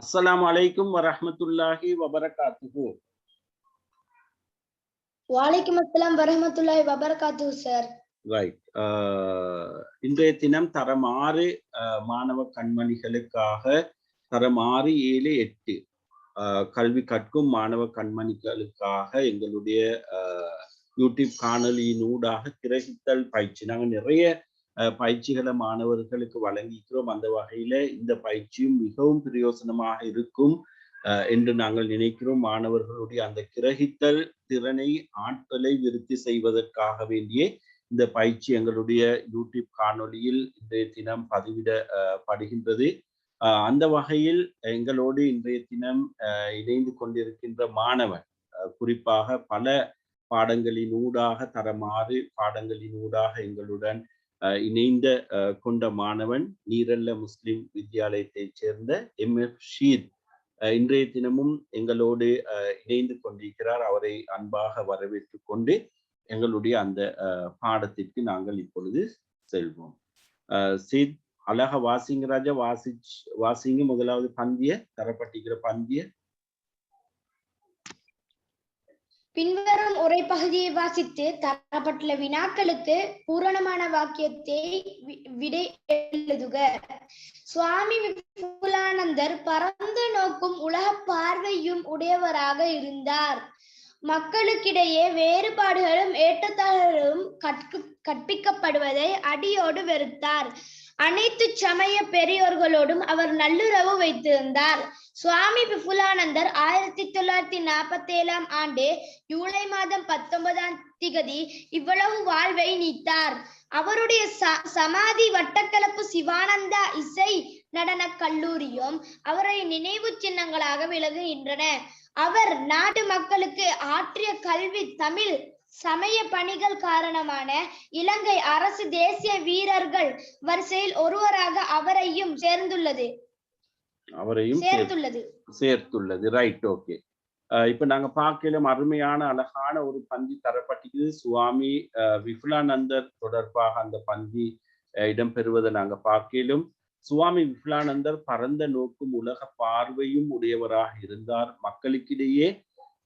அஸ்ஸலாமு அலைக்கும் வரஹ்மத்துல்லாஹி வபரகாத்துஹு. வாலைக்கும் அஸ்ஸலாம் வரஹ்மத்துல்லாஹி வபரகாத்துஹு சார். ரைட். இன்றைய தினம் தரம் ஆறு மாணவ கண்மணிகளுக்காக தரம் ஆறு ஏழு எட்டு கல்வி கற்கும் மாணவ கண்மணிகளுக்காக எங்களுடைய யூடியூப் காணொலியினூடாக கிரகித்தல் பயிற்சி. நாங்கள் நிறைய பயிற்சிகளை மாணவர்களுக்கு வழங்கிக்கிறோம். அந்த வகையில இந்த பயிற்சியும் மிகவும் பிரயோசனமாக இருக்கும் அஹ், என்று நாங்கள் நினைக்கிறோம். மாணவர்களுடைய அந்த கிரகித்தல் திறனை ஆற்றலை விருத்தி செய்வதற்காக வேண்டிய இந்த பயிற்சி எங்களுடைய யூடியூப் காணொலியில் இன்றைய தினம் பதிவிட அஹ், படுகின்றது. அந்த வகையில் எங்களோடு இன்றைய தினம் அஹ், இணைந்து கொண்டிருக்கின்ற மாணவன் குறிப்பாக பல பாடங்களின் ஊடாக தரமாறு பாடங்களின் ஊடாக எங்களுடன் இணைந்த அஹ், கொண்ட மாணவன் நீரல்ல முஸ்லிம் வித்யாலயத்தைச் சேர்ந்த எம். எஃப். ஷீத் இன்றைய தினமும் எங்களோடு அஹ், இணைந்து கொண்டிருக்கிறார். அவரை அன்பாக வரவேற்றுக் கொண்டு எங்களுடைய அந்த அஹ், பாடத்திற்கு நாங்கள் இப்பொழுது செல்வோம். சீத் அழக வாசிங்க ராஜா வாசிச் வாசிங்க முதலாவது பந்திய தரப்பட்டிருக்கிற பந்திய பின்வரும் உரைப்பகுதியை வாசித்து தரப்பட்டுள்ள வினாக்களுக்கு பூரணமான வாக்கியத்தை விடை எழுதுக. சுவாமி விபுலானந்தர் பரந்து நோக்கும் உலக பார்வையும் உடையவராக இருந்தார். மக்களுக்கிடையே வேறுபாடுகளும் ஏற்றத்தாழ்வுகளும் கற்கு கற்பிக்கப்படுவதை அடியோடு வெறுத்தார். அனைத்து சமய பெரியோர்களோடும் அவர் நல்லுறவு வைத்திருந்தார். சுவாமி விபுலானந்தர் ஆயிரத்தி தொள்ளாயிரத்தி நாற்பத்தி ஏழாம் ஆண்டு ஜூலை மாதம் பத்தொன்பதாம் திகதி இவ்வளவு வாழ்வை நீத்தார். அவருடைய ச- சமாதி வட்டக்கலப்பு சிவானந்தா இசை நடன கல்லூரியும் அவரை நினைவு சின்னங்களாக விளங்குகின்றன. அவர் நாட்டு மக்களுக்கு ஆற்றிய கல்வி தமிழ் சமய பணிகள் காரணமான இலங்கை அரசு தேசிய வீரர்கள் வரிசையில் ஒருவராக அவரையும் சேர்ந்துள்ளது. அவரையும் சேர்த்து சேர்த்துள்ளது. சேர்த்துள்ளது. ரைட் ஓகே இப்ப நாங்க பார்க்கலாம் அருமையான அழகான ஒரு பந்தி தரப்பட்டிருக்குது. சுவாமி அஹ், விபுலானந்தர் தொடர்பாக அந்த பந்தி இடம்பெறுவதை நாங்க பார்க்கலும் சுவாமி விபுலானந்தர் பரந்த நோக்கும் உலக பார்வையும் உடையவராக இருந்தார். மக்களுக்கிடையே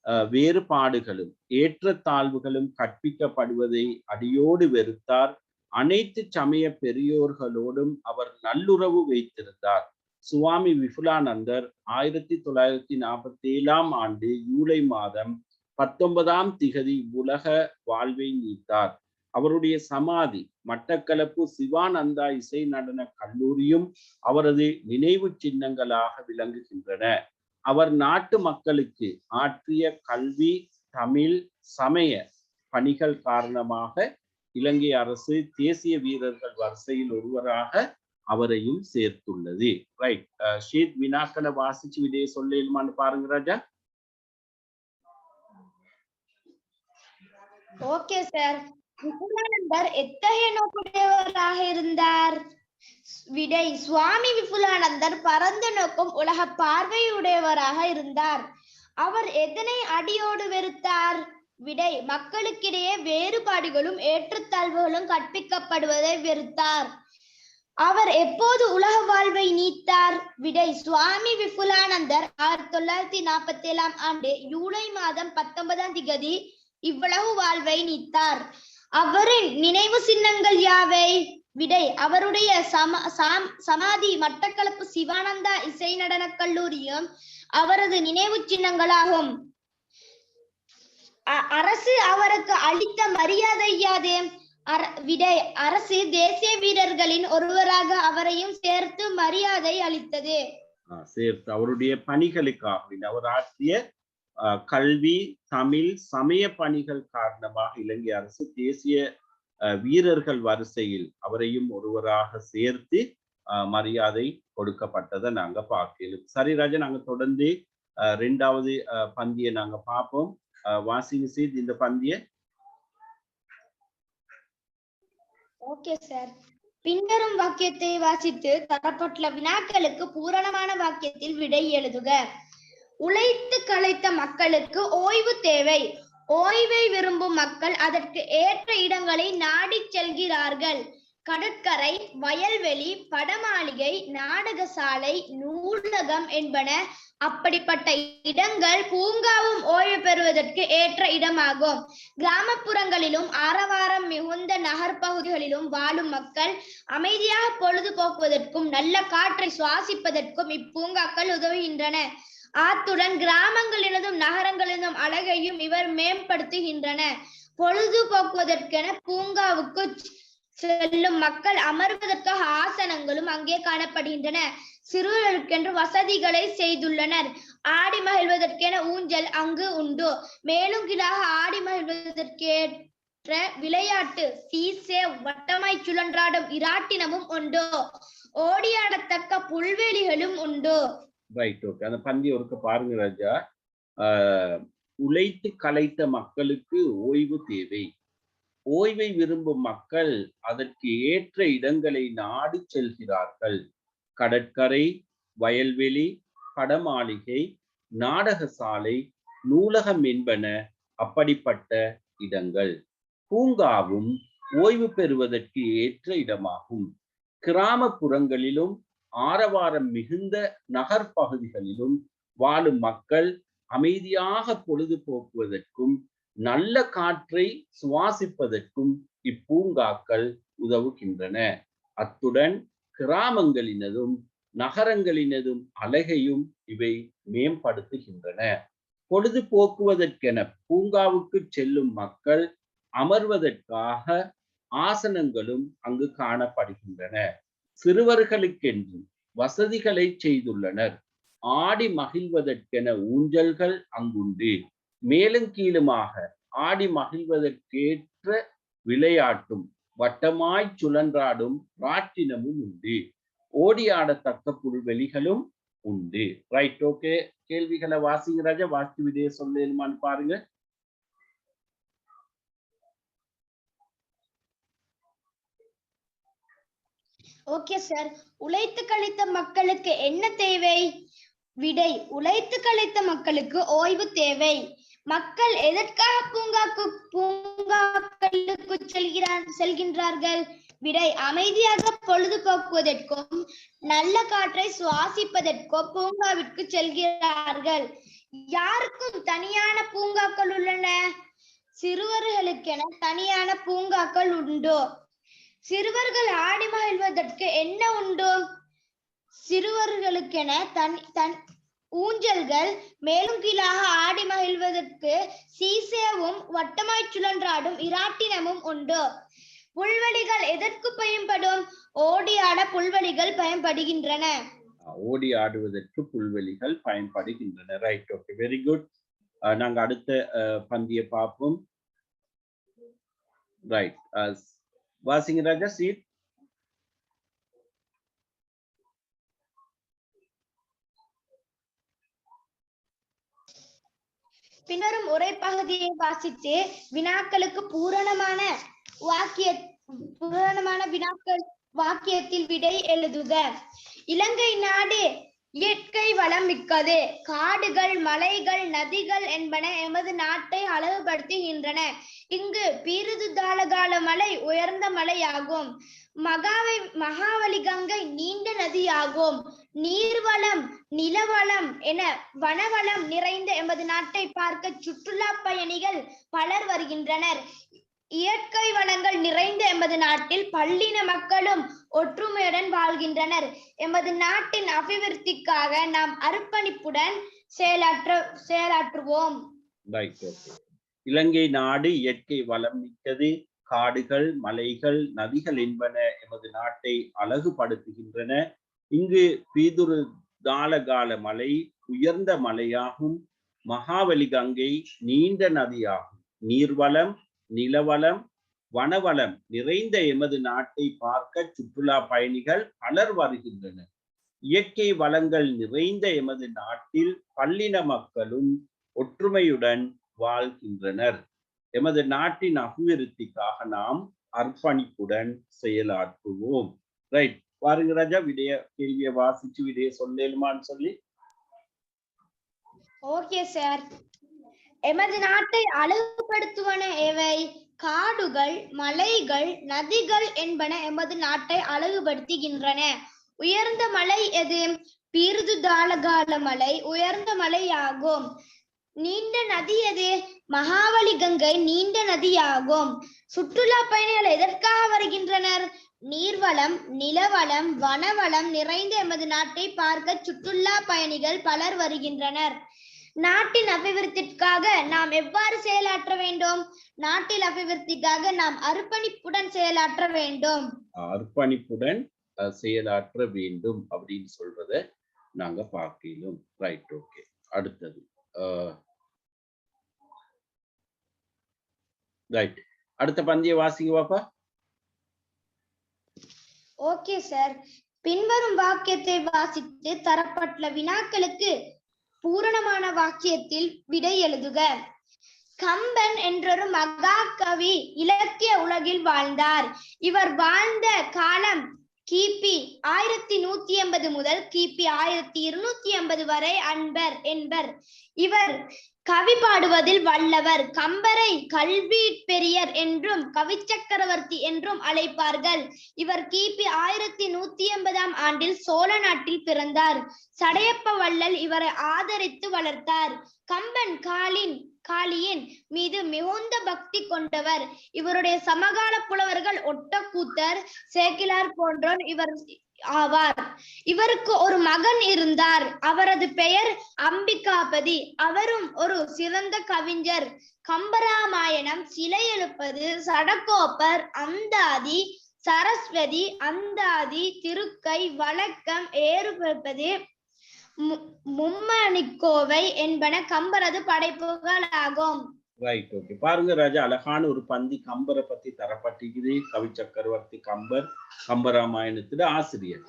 வேறுபாடுகளும் ஏற்றத்தாழ்வுகளும் கற்பிக்கப்படுவதை அடியோடு வெறுத்தார். அனைத்து சமய பெரியோர்களோடும் அவர் நல்லுறவு வைத்திருந்தார். சுவாமி விபுலானந்தர் ஆயிரத்தி தொள்ளாயிரத்தி நாற்பத்தி ஏழாம் ஆண்டு ஜூலை மாதம் பத்தொன்பதாம் திகதி உலக வாழ்வை நீத்தார். அவருடைய சமாதி மட்டக்களப்பு சிவானந்தா இசை நடன கல்லூரியும் அவரது நினைவு சின்னங்களாக விளங்குகின்றன. அவர் நாட்டு மக்களுக்கு ஆற்றிய கல்வி தமிழ் சமய பணிகள் காரணமாக இலங்கை அரசு தேசிய வீரர்கள் வரிசையில் ஒருவராக அவரையும் சேர்த்துள்ளது. ரைட் ஷீத் வினாக்களை வாசிச்சு விடைய சொல்லுமான்னு பாருங்க ராஜா. ஓகே சார் எத்தகைய நோக்குடையவராக இருந்தார்? விடை சுவாமி விபுலானந்தர் பரந்த நோக்கும் உலக பார்வையுடையவராக இருந்தார். அவர் எதனை அடியோடு வெறுத்தார்? விடை மக்களுக்கிடையே வேறுபாடுகளும் ஏற்றத்தாழ்வுகளும் கற்பிக்கப்படுவதை வெறுத்தார். அவர் எப்போது உலக வாழ்வை நீத்தார்? விடை சுவாமி விபுலானந்தர் ஆயிரத்தி தொள்ளாயிரத்தி நாற்பத்தி ஏழாம் ஆண்டு ஜூலை மாதம் பத்தொன்பதாம் திகதி இவ்வளவு வாழ்வை நீத்தார். அவரின் நினைவு சின்னங்கள் யாவை? விடை. அவருடைய சம சாம் சமாதி மட்டக்களப்பு சிவானந்தா இசை நடனக் கல்லூரியும் அவரது நினைவு சின்னங்களாகும். அரசு அவருக்கு அளித்த மரியாதை யாது? விடை. அரசு தேசிய வீரர்களின் ஒருவராக அவரையும் சேர்த்து மரியாதை அளித்தது. சேர்த்து அவருடைய பணிகளுக்காக அவர் ஆற்றிய ஆஹ் கல்வி தமிழ் சமய பணிகள் காரணமாக இலங்கை அரசு தேசிய வீரர்கள் வரிசையில் அவரையும் ஒருவராக சேர்த்து மரியாதை கொடுக்கப்பட்டதை நாங்க பார்க்கலாம் சரி ராஜா நாங்க தொடர்ந்து ரெண்டாவது பந்தியை நாங்க பார்ப்போம். வாசிங்க சீத் இந்த பந்திய. Okay sir. பின்வரும் வாக்கியத்தை வாசித்து தரப்பட்டுள்ள வினாக்களுக்கு பூரணமான வாக்கியத்தில் விடை எழுதுக. உழைத்து களைத்த மக்களுக்கு ஓய்வு தேவை. ஓய்வை விரும்பும் மக்கள் அதற்கு ஏற்ற இடங்களை நாடி செல்கிறார்கள். கடற்கரை வயல்வெளி படமாளிகை நாடகசாலை நூலகம் என்பன அப்படிப்பட்ட இடங்கள் பூங்காவும் ஓய்வு பெறுவதற்கு ஏற்ற இடமாகும். கிராமப்புறங்களிலும் ஆரவாரம் மிகுந்த நகர்ப்பகுதிகளிலும் வாழும் மக்கள் அமைதியாக பொழுதுபோக்குவதற்கும் நல்ல காற்றை சுவாசிப்பதற்கும் இப்பூங்காக்கள் உதவுகின்றன. அத்துடன் கிராமங்களினதும் நகரங்களினதும் அழகையும் இவர் மேம்படுத்துகின்றன. பொழுதுபோக்குவதற்கென பூங்காவுக்கு செல்லும் மக்கள் அமர்வதற்காக ஆசனங்களும் அங்கே காணப்படுகின்றன. சிறுவர்களுக்கென்று வசதிகளை செய்துள்ளனர். ஆடி மகிழ்வதற்கென ஊஞ்சல் அங்கு உண்டு. மேலும் கீழாக ஆடி மகிழ்வதற்கேற்ற விளையாட்டு சீசே வட்டமாய் சுழன்றாடும் இராட்டினமும் உண்டு. ஓடியாடத்தக்க புல்வெளிகளும் உண்டு. ரைட் ஓகே அந்த பந்தி ஒருக்க பாருங்க ராஜா. உழைத்து கலைத்த மக்களுக்கு ஓய்வு தேவை. ஓய்வை விரும்பும் மக்கள் அதற்கு ஏற்ற இடங்களை நாடி செல்கிறார்கள். கடற்கரை வயல்வெளி படமாளிகை நாடகசாலை நூலகம் என்பன அப்படிப்பட்ட இடங்கள். பூங்காவும் ஓய்வு பெறுவதற்கு ஏற்ற இடமாகும். கிராமப்புறங்களிலும் ஆரவாரம் மிகுந்த நகர்ப்பகுதிகளிலும் வாழும் மக்கள் அமைதியாக பொழுது போக்குவதற்கும் நல்ல காற்றை சுவாசிப்பதற்கும் இப்பூங்காக்கள் உதவுகின்றன. அத்துடன் கிராமங்களினதும் நகரங்களினதும் அழகையும் இவை மேம்படுத்துகின்றன. பொழுதுபோக்குவதற்கென பூங்காவுக்கு செல்லும் மக்கள் அமர்வதற்காக ஆசனங்களும் அங்கு காணப்படுகின்றன. சிறுவர்களுக்கென்று வசதிகளை செய்துள்ளனர். ஆடி மகிழ்வதற்கென ஊஞ்சல்கள் அங்குண்டு. மேலும் கீழுமாக ஆடி மகிழ்வதற்கேற்ற விளையாட்டும் வட்டமாய் சுழன்றாடும் ராட்டினமும் உண்டு. ஓடி ஆடத்தக்க புல்வெளிகளும் உண்டு. ரைட் ஓகே கேள்விகளை வாசிங்க ராஜா. வாசி விதைய சொல்லுமான்னு பாருங்க. ஓகே சார் உழைத்து கழித்த மக்களுக்கு என்ன தேவை? விடை. உழைத்து கழித்த மக்களுக்கு ஓய்வு தேவை. மக்கள் எதற்காக பூங்காக்கு பூங்காக்களுக்கு செல்கிறார் செல்கின்றார்கள்? விடை. அமைதியாக பொழுதுபோக்குவதற்கும் நல்ல காற்றை சுவாசிப்பதற்கும் பூங்காவிற்கு செல்கிறார்கள். யாருக்கும் தனியான பூங்காக்கள் உள்ளன? சிறுவர்களுக்கென தனியான பூங்காக்கள் உண்டோ. சிறுவர்கள் ஆடி மகிழ்வதற்கு என்ன உண்டு? சிறுவர்களுக்கென தன் தன் ஊஞ்சல்கள் மேலும் கீழாக ஆடி மகிழ்வதற்கு சீசேவும் வட்டமாய் சுழன்றாடும் இராட்டினமும் உண்டு. புல்வெளிகள் எதற்கு பயன்படும்? ஓடி ஆட புல்வெளிகள் பயன்படுகின்றன. ஓடி ஆடுவதற்கு புல்வெளிகள் பயன்படுகின்றன. ரைட் ஓகே வெரி குட் நாங்க அடுத்த அஹ், பந்தியை பார்ப்போம். ரைட் வாசிங்க ராஜா சீட் பின்வரும் உரைப்பகுதியை வாசித்து வினாக்களுக்கு பூரணமான வாக்கிய பூரணமான வினாக்கள் வாக்கியத்தில் விடை எழுதுக. இலங்கை நாடு இயற்கை வளம் மிக்கது. காடுகள் மலைகள் நதிகள் என்பன எமது நாட்டை அழகுபடுத்துகின்றன. இங்கு பீருதுதாலகால மலை உயர்ந்த மலையாகும். மகாவை மகாவலி கங்கை நீண்ட நதியாகும். நீர்வளம் நிலவளம் என வனவளம் நிறைந்த எமது நாட்டை பார்க்க சுற்றுலா பயணிகள் பலர் வருகின்றனர். இயற்கை வளங்கள் நிறைந்த எமது நாட்டில் பல்லின மக்களும் ஒற்றுமையுடன் வாழ்கின்றனர். எமது நாட்டின் அபிவிருத்திக்காக நாம் அர்ப்பணிப்புடன் செயலாற்ற செயலாற்றுவோம். இலங்கை நாடு இயற்கை வளம் மிக்கது. காடுகள் மலைகள் நதிகள் என்பன எமது நாட்டை அழகுபடுத்துகின்றன. இங்கு பீதுரு தாளகால மலை உயர்ந்த மலையாகும். மகாவலி கங்கை நீண்ட நதியாகும். நீர்வளம் நிலவளம் வனவளம் நிறைந்த எமது நாட்டை பார்க்க சுற்றுலா பயணிகள் பலர் வருகின்றனர். இயற்கை வளங்கள் நிறைந்த எமது நாட்டில் பல்லின மக்களும் ஒற்றுமையுடன் வாழ்கின்றனர். எமது நாட்டின் அபிவிருத்திக்காக நாம் அர்ப்பணிப்புடன் செயலாற்றுவோம். ரைட் பாருங்க ராஜா விடைய கேள்வியை வாசிச்சு விடைய சொல்லேலுமான்னு சொல்லி. ஓகே சார் எமது நாட்டை அழகுபடுத்துவன எவை? காடுகள் மலைகள் நதிகள் என்பன எமது நாட்டை அழகுபடுத்துகின்றன. உயர்ந்த மலை எது? பீர்துதாலகால மலை உயர்ந்த மலையாகும். நீண்ட நதி எது? மகாவலி கங்கை நீண்ட நதியாகும். சுற்றுலா பயணிகள் எதற்காக வருகின்றனர்? நீர்வளம் நிலவளம் வனவளம் நிறைந்த எமது நாட்டை பார்க்க சுற்றுலா பயணிகள் பலர் வருகின்றனர். நாட்டின் அபிவிருத்திற்காக நாம் எவ்வாறு செயலாற்ற வேண்டும்? நாட்டில் அபிவிருத்திக்காக நாம் அர்ப்பணிப்புடன் செயலாற்ற வேண்டும். அர்ப்பணிப்புடன் செயலாற்ற வேண்டும் அப்படின்னு சொல்றத நாங்க பார்க்கலாம் ரைட் ஓகே அடுத்தது ரைட் அடுத்த பந்திய வாசிங்க பாப்பா. ஓகே சார் பின்வரும் வாக்கியத்தை வாசித்து தரப்பட்டுள்ள வினாக்களுக்கு பூரணமான வாக்கியத்தில் விடை எழுதுக. கம்பன் என்றொரு மகாகவி இலக்கிய உலகில் வாழ்ந்தார். இவர் வாழ்ந்த காலம் கிபி ஆயிரத்தி நூத்தி எண்பது முதல் கிபி ஆயிரத்தி இருநூத்தி எண்பது வரை அன்பர் என்பர். இவர் கவி பாடுவதில் வல்லவர் கம்பரை கல்வி பெரியர் என்றும் கவிச்சக்கரவர்த்தி என்றும் அழைப்பார்கள். இவர் கிபி ஆயிரத்தி நூத்தி எண்பதாம் ஆண்டில் சோழ நாட்டில் பிறந்தார். சடையப்ப வள்ளல் இவரை ஆதரித்து வளர்த்தார். கம்பன் காலின் காளியின் மீது மிகுந்த பக்தி கொண்டவர். இவருடைய சமகால புலவர்கள் ஒட்டக்கூத்தர் சேக்கிலார் போன்றோர் இவர் ஆவார். இவருக்கு ஒரு மகன் இருந்தார். அவரது பெயர் அம்பிகாபதி. அவரும் ஒரு சிறந்த கவிஞர். கம்பராமாயணம் சிலை எழுப்பது சடகோப்பர் அந்தாதி சரஸ்வதி அந்தாதி திருக்கை வழக்கம் ஏறுபது மும்மணிக்கோவை என்பன கம்பரது படைப்புகள் ஆகும் ரைட் ஓகே பாருங்க ராஜா அழகான ஒரு பந்தி கம்பரை பத்தி தரப்பட்டிருக்குது. கவி சக்கரவர்த்தி கம்பர் கம்பராமாயணத்துல ஆசிரியர்.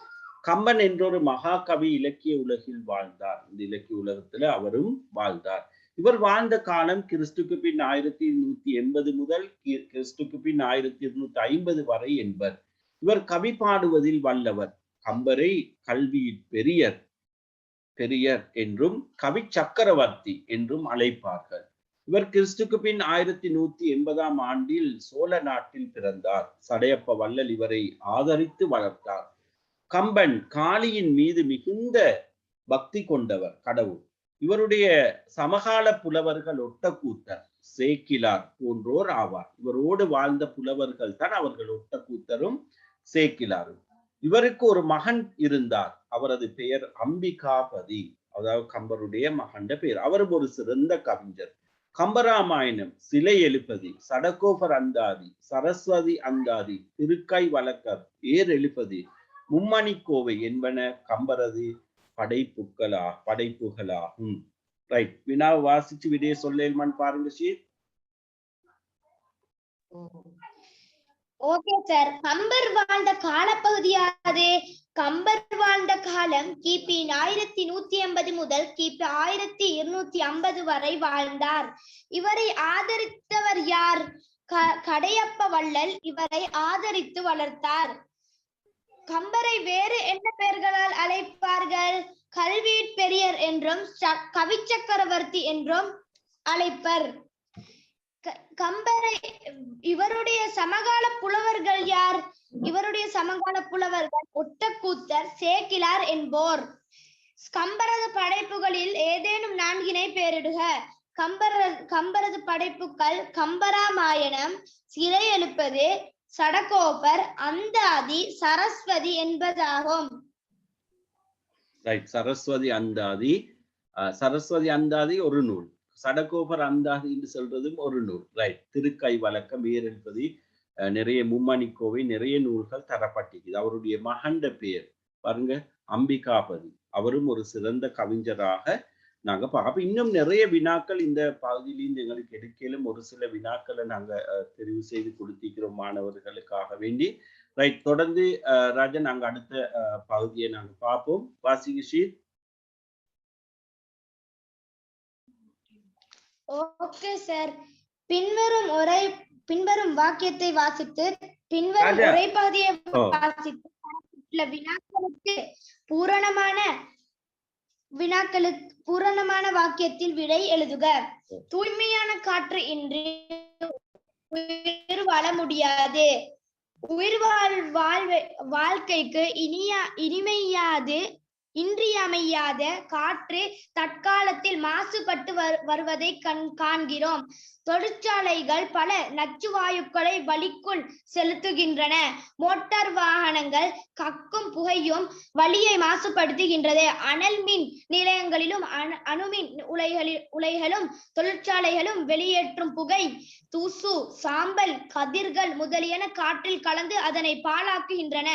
கம்பன் என்றொரு மகாகவி இலக்கிய உலகில் வாழ்ந்தார். இந்த இலக்கிய உலகத்துல அவரும் வாழ்ந்தார். இவர் வாழ்ந்த காலம் கிறிஸ்துக்கு பின் ஆயிரத்தி நூத்தி எண்பது முதல் கி- கிறிஸ்துக்கு பின் ஆயிரத்தி இருநூத்தி ஐம்பது வரை என்பர். இவர் கவி பாடுவதில் வல்லவர். கம்பரை கல்வியில் பெரியர் பெரியர் என்றும் கவி சக்கரவர்த்தி என்றும் அழைப்பார்கள். இவர் கிறிஸ்துக்கு பின் ஆயிரத்தி நூத்தி எண்பதாம் ஆண்டில் சோழ நாட்டில் பிறந்தார். சடையப்ப வள்ளல் இவரை ஆதரித்து வளர்த்தார். கம்பன் காளியின் மீது மிகுந்த பக்தி கொண்டவர் கடவுள். இவருடைய சமகால புலவர்கள் ஒட்டக்கூத்தர் சேக்கிலார் போன்றோர் ஆவார். இவரோடு வாழ்ந்த புலவர்கள் தான் அவர்கள் ஒட்டக்கூத்தரும் சேக்கிலாரும். இவருக்கு ஒரு மகன் இருந்தார். அவரது பெயர் அம்பிகாபதி. அதாவது கம்பருடைய மகண்ட பெயர் அவரும் ஒரு சிறந்த கவிஞர். கம்பராமாயணம் சிலை எழுப்பதி சடகோபர் அந்தாதி சரஸ்வதி அந்தாதி திருக்கை வழக்கர் ஏர் எழுப்பதி மும்மணிக்கோவை என்பன கம்பரது படைப்புகளா படைப்புகளாகும். ரைட் வினா வாசிச்சு விடைய சொல்லேல்மான்னு பாருங்க ஷீர். ஓகே சார் கம்பர் வாழ்ந்த காலப்பகுதியாது கம்பர் வாழ்ந்த காலம் கிபி ஆயிரத்தி நூத்தி எண்பது முதல் கிபி ஆயிரத்தி இருநூத்தி ஐம்பது வரை வாழ்ந்தார். இவரை ஆதரித்தவர் யார்? க- கடையப்ப வள்ளல் இவரை ஆதரித்து வளர்த்தார். கம்பரை வேறு என்ன பெயர்களால் அழைப்பார்கள்? கல்வி பெரியர் என்றும் கவிச்சக்கரவர்த்தி என்றும் அழைப்பர். கம்பரை இவருடைய சமகால புலவர்கள் யார்? இவருடைய சமகால புலவர்கள் ஒட்டக்கூத்தர் சேக்கிலார் என்போர். கம்பரது படைப்புகளில் ஏதேனும் நான்கினை பெயரிடுக கம்பர கம்பரது படைப்புகள் கம்பராமாயணம் சிறை எழுப்பது சடகோபர் அந்தாதி சரஸ்வதி என்பதாகும். ரைட் சரஸ்வதி அந்தாதி. அஹ், சரஸ்வதி அந்தாதி ஒரு நூல். சடகோபர் அந்தாதி என்று சொல்றதும் ஒரு நூல். ரைட் திருக்கை வழக்கம் ஏறெழுப்பதி நிறைய மும்மணிக்கோவை நிறைய நூல்கள் தரப்பட்டிருக்குது. அவருடைய மகண்ட பெயர் பாருங்க அம்பிகாபதி. அவரும் ஒரு சிறந்த கவிஞராக நாங்க பார்ப்போம் இன்னும் நிறைய வினாக்கள் இந்த பகுதியிலிருந்து எங்களுக்கு எடுக்கலும் ஒரு சில வினாக்களை நாங்க தெரிவு செய்து கொடுத்திருக்கிறோம் மாணவர்களுக்காக வேண்டி. ரைட் தொடர்ந்து ராஜன் நாங்க அடுத்த பகுதியை நாங்க பார்ப்போம். வாசிங்க ஓகே சார் பின்வரும் உரை பின்வரும் வாக்கியத்தை வாசித்து பின்வரும் ராஜா. உரைப்பகுதியை ஓ. வாசித்து வினாக்களுக்கு பூரணமான வினாக்களுக்கு பூரணமான வாக்கியத்தில் விடை எழுதுக. தூய்மையான காற்று இன்றி உயிர் வாழ முடியாது. உயிர் வாழ் வாழ்வை வாழ்க்கைக்கு இனியா இனிமையாது. இன்றியமையாத காற்று தற்காலத்தில் மாசுபட்டு வருவதை கண் காண்கிறோம். தொழிற்சாலைகள் பல நச்சு வாயுக்களை வழிக்குள் செலுத்துகின்றன. மோட்டார் வாகனங்கள் கக்கும் புகையும் வழியை மாசுபடுத்துகின்றது. அனல் மின் நிலையங்களிலும் அணு- அணுமின் உலைகளில் உலைகளும் தொழிற்சாலைகளும் வெளியேற்றும் புகை தூசு சாம்பல் கதிர்கள் முதலியன காற்றில் கலந்து அதனை பாழாக்குகின்றன.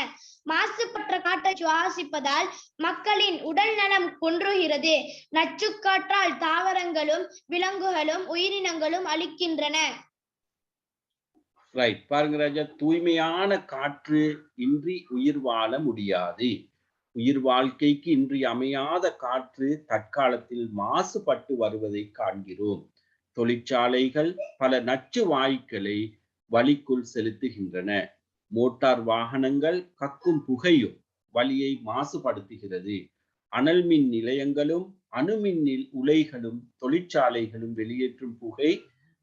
மாசுபட்ட காற்றை சுவாசிப்பதால் மக்களின் உடல் நலம் கொன்றுகிறது. நச்சுக்காற்றால் தாவரங்களும் விலங்குகளும் உயிரினங்களும் அழிக்கின்றன. ரைட் பாருங்க ராஜா தூய்மையான காற்று இன்றி உயிர் வாழ முடியாது. உயிர் வாழ்க்கைக்கு இன்றி அமையாத காற்று தற்காலத்தில் மாசுபட்டு வருவதை காண்கிறோம். தொழிற்சாலைகள் பல நச்சு வாயுக்களை வழிக்குள் செலுத்துகின்றன. மோட்டார் வாகனங்கள் கக்கும் புகையும் வழியை மாசுபடுத்துகிறது. அனல் மின் நிலையங்களும் அணுமின் உலைகளும் தொழிற்சாலைகளும் வெளியேற்றும் புகை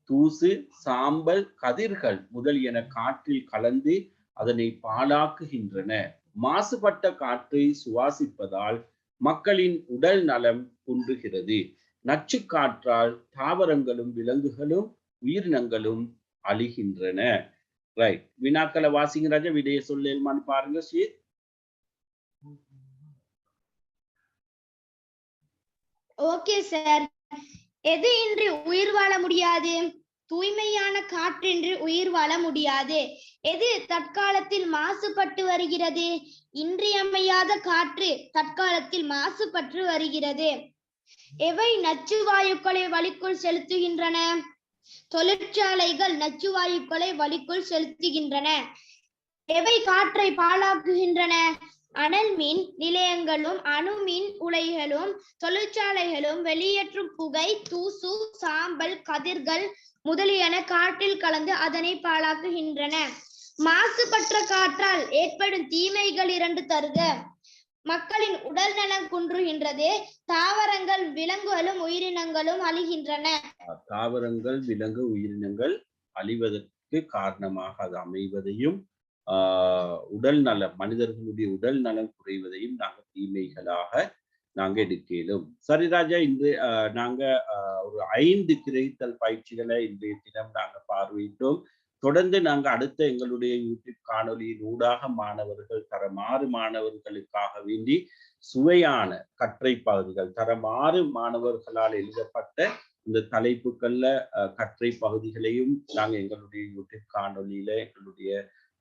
தூசு சாம்பல் கதிர்கள் முதலியன காற்றில் கலந்து அதனை பாழாக்குகின்றன. மாசுபட்ட காற்றை சுவாசிப்பதால் மக்களின் உடல் நலம் குன்றுகிறது. நச்சு காற்றால் தாவரங்களும் விலங்குகளும் உயிரினங்களும் அழிகின்றன. ரைட் வினாக்களை வாசிங்க ராஜா விடைய சொல்லுமான்னு பாருங்க ஸ்ரீ ஓகே சார் எது இன்றி உயிர் வாழ முடியாது? தூய்மையான காற்றின்றி உயிர் வாழ முடியாது. எது தற்காலத்தில் மாசுபட்டு வருகிறது? இன்றியமையாத காற்று தற்காலத்தில் மாசுபட்டு வருகிறது. எவை நச்சு வாயுக்களை வழிக்குள் செலுத்துகின்றன? தொழிற்சாலைகள் நச்சு வாயுக்களை செலுத்துகின்றன. எவை காற்றை பாழாக்குகின்றன? அனல் மின் நிலையங்களும் அணுமின் உலைகளும் தொழிற்சாலைகளும் வெளியேற்றும் புகை தூசு சாம்பல் கதிர்கள் முதலியன காற்றில் கலந்து அதனை பாழாக்குகின்றன. மாசுபற்ற காற்றால் ஏற்படும் தீமைகள் இரண்டு தருக. மக்களின் உடல் நலம் குன்றுகின்றது. தாவரங்கள் விலங்குகளும் உயிரினங்களும் அழிகின்றன. தாவரங்கள் விலங்கு உயிரினங்கள் அழிவதற்கு காரணமாக அது அமைவதையும் ஆஹ் உடல் நலம் மனிதர்களுடைய உடல் நலம் குறைவதையும் நாங்கள் தீமைகளாக நாங்க எடுக்கலும் சரி ராஜா இன்று நாங்க ஒரு ஐந்து கிரகித்தல் பயிற்சிகளை இன்றைய தினம் நாங்க பார்வையிட்டோம். தொடர்ந்து நாங்க அடுத்த எங்களுடைய யூடியூப் காணொலியின் ஊடாக மாணவர்கள் தரமாறு மாணவர்களுக்காக வேண்டி சுவையான கற்றை பகுதிகள் தரமாறு மாணவர்களால் எழுதப்பட்ட இந்த தலைப்புகள்ல அஹ், கற்றை பகுதிகளையும் நாங்க எங்களுடைய யூடியூப் காணொலியில எங்களுடைய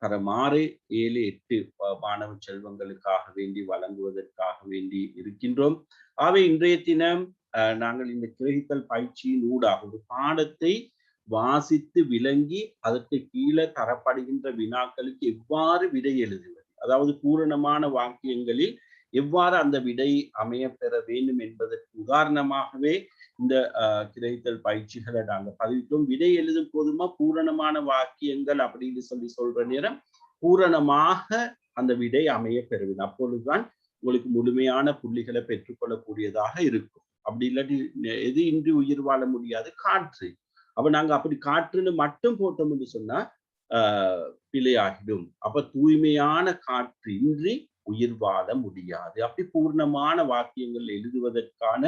தரமாறு ஏழு எட்டு மாணவ செல்வங்களுக்காக வேண்டி வழங்குவதற்காக வேண்டி இருக்கின்றோம். ஆகவே இன்றைய தினம் அஹ், நாங்கள் இந்த கிரகித்தல் பயிற்சியின் ஊடாக ஒரு பாடத்தை வாசித்து விளங்கி அதற்கு கீழே தரப்படுகின்ற வினாக்களுக்கு எவ்வாறு விடை எழுதுவது? அதாவது பூரணமான வாக்கியங்களில் எவ்வாறு அந்த விடை அமைய பெற வேண்டும் என்பதற்கு உதாரணமாகவே இந்த கிடைத்தல் பயிற்சிகளை நாங்கள் பதிவிட்டோம். விடை எழுதும் போதுமா? பூரணமான வாக்கியங்கள் அப்படின்னு சொல்லி சொல்ற நேரம் பூரணமாக அந்த விடை அமைய பெறுவது அப்பொழுதுதான் உங்களுக்கு முழுமையான புள்ளிகளை பெற்றுக்கொள்ளக்கூடியதாக இருக்கும். அப்படி இல்லாட்டி எது இன்றி உயிர் வாழ முடியாது? காற்று. அப்ப நாங்க அப்படி காற்றுன்னு மட்டும் போட்டோம் என்று சொன்னா பிழையாகிடும். அப்ப தூய்மையான காற்று இன்றி உயிர் வாழ முடியாது. அப்படி பூர்ணமான வாக்கியங்கள் எழுதுவதற்கான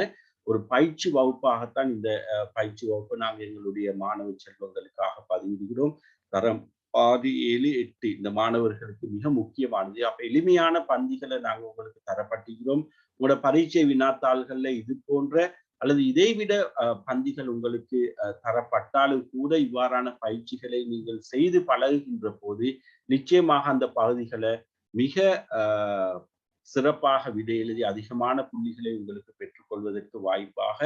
ஒரு பயிற்சி வகுப்பாகத்தான் இந்த பயிற்சி வகுப்பு நாங்கள் எங்களுடைய மாணவ செல்வங்களுக்காக பதிவிடுகிறோம் தரம் பாதி ஏழு எட்டு இந்த மாணவர்களுக்கு மிக முக்கியமானது. அப்ப எளிமையான பந்திகளை நாங்கள் உங்களுக்கு தரப்பட்டுகிறோம் உங்களோட பரீட்சை வினாத்தாள்கள்ல இது போன்ற அல்லது இதைவிட பந்திகள் உங்களுக்கு தரப்பட்டாலும் கூட இவ்வாறான பயிற்சிகளை நீங்கள் செய்து பழகுகின்ற போது நிச்சயமாக அந்த பகுதிகளை மிக சிறப்பாக விடை எழுதி அதிகமான புள்ளிகளை உங்களுக்கு பெற்றுக்கொள்வதற்கு வாய்ப்பாக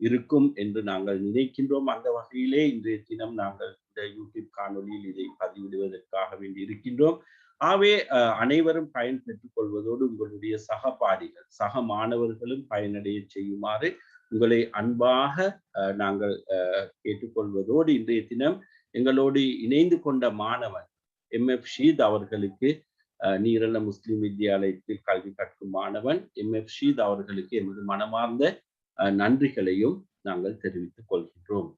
இருக்கும் என்று நாங்கள் நினைக்கின்றோம். அந்த வகையிலே இன்றைய தினம் நாங்கள் இந்த யூடியூப் காணொலியில் இதை பதிவிடுவதற்காக வேண்டி இருக்கின்றோம். ஆகவே அனைவரும் பயன் பெற்றுக் கொள்வதோடு உங்களுடைய சகபாடிகள் சக மாணவர்களும் பயனடைய செய்யுமாறு உங்களை அன்பாக அஹ், நாங்கள் அஹ், கேட்டுக்கொள்வதோடு இன்றைய தினம் எங்களோடு இணைந்து கொண்ட மாணவன் எம். எஃப். ஷீத் அவர்களுக்கு அஹ், நீரல்ல முஸ்லிம் வித்யாலயத்தில் கல்வி கற்கும் மாணவன் எம். எஃப். ஷீத் அவர்களுக்கு எமது மனமார்ந்த அஹ், நன்றிகளையும் நாங்கள் தெரிவித்துக் கொள்கின்றோம்.